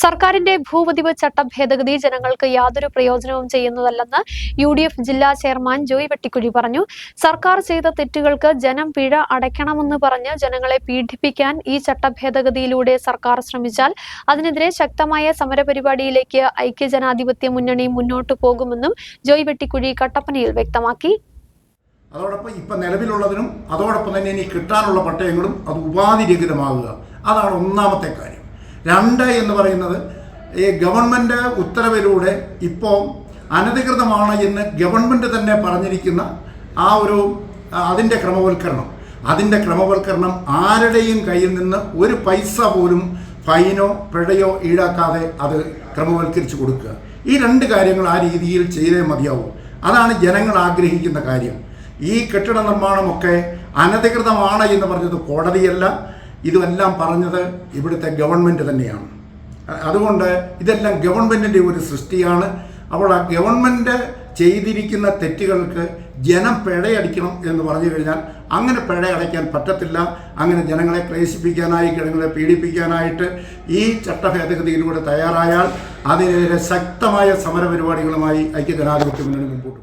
സർക്കാരിന്റെ ഭൂപതിവ് ചട്ട ഭേദഗതി ജനങ്ങൾക്ക് യാതൊരു പ്രയോജനവും ചെയ്യുന്നതല്ലെന്ന് യു ഡി എഫ് ജില്ലാ ചെയർമാൻ ജോയ് വെട്ടിക്കുഴി പറഞ്ഞു. സർക്കാർ ചെയ്ത തെറ്റുകൾക്ക് ജനം പിഴ അടയ്ക്കണമെന്ന് പറഞ്ഞ് ജനങ്ങളെ പീഡിപ്പിക്കാൻ ഈ ചട്ട ഭേദഗതിയിലൂടെ സർക്കാർ ശ്രമിച്ചാൽ അതിനെതിരെ ശക്തമായ സമരപരിപാടിയിലേക്ക് ഐക്യജനാധിപത്യ മുന്നണി മുന്നോട്ടു പോകുമെന്നും ജോയ് വെട്ടിക്കുഴി കട്ടപ്പനയിൽ വ്യക്തമാക്കി. അതോടൊപ്പം ഇപ്പം നിലവിലുള്ളതിനും അതോടൊപ്പം തന്നെ ഇനി കിട്ടാനുള്ള പട്ടയങ്ങളും അത് ഉപാധിരഹിതമാകുക അതാണ് ഒന്നാമത്തെ കാര്യം. രണ്ട് എന്ന് പറയുന്നത് ഈ ഗവൺമെന്റ് ഉത്തരവിലൂടെ ഇപ്പോൾ അനധികൃതമാണ് എന്ന് ഗവൺമെന്റ് തന്നെ പറഞ്ഞിരിക്കുന്ന ആ ഒരു അതിന്റെ ക്രമവൽക്കരണം. അതിന്റെ ക്രമവൽക്കരണം ആരുടെയും കയ്യിൽ നിന്ന് ഒരു പൈസ പോലും ഫൈനോ പിഴയോ ഈടാക്കാതെ അത് ക്രമവൽക്കരിച്ച് കൊടുക്കുക. ഈ രണ്ട് കാര്യങ്ങൾ ആ രീതിയിൽ ചെയ്തേ മതിയാവൂ. അതാണ് ജനങ്ങൾ ആഗ്രഹിക്കുന്ന കാര്യം. ഈ കെട്ടിട നിർമ്മാണമൊക്കെ അനധികൃതമാണ് എന്ന് പറഞ്ഞത് കോടതിയല്ല ഇതെല്ലാം പറഞ്ഞത് ഇവിടുത്തെ ഗവൺമെന്റ് തന്നെയാണ്. അതുകൊണ്ട് ഇതെല്ലാം ഗവൺമെന്റിന്റെ ഒരു സൃഷ്ടിയാണ്. അപ്പോൾ ആ ഗവൺമെന്റ് ചെയ്തിരിക്കുന്ന തെറ്റുകൾക്ക് ജനം പിഴയടിക്കണം എന്ന് പറഞ്ഞു കഴിഞ്ഞാൽ അങ്ങനെ പിഴയടയ്ക്കാൻ പറ്റത്തില്ല. അങ്ങനെ ജനങ്ങളെ ക്ലേശിപ്പിക്കാനായി ജനങ്ങളെ പീഡിപ്പിക്കാനായിട്ട് ഈ ചട്ടഭേദഗതിയിലൂടെ തയ്യാറായാൽ അതിനെതിരെ ശക്തമായ സമരപരിപാടികളുമായി ഐക്യജനാധിപത്യ മുന്നണി മുമ്പോട്ട്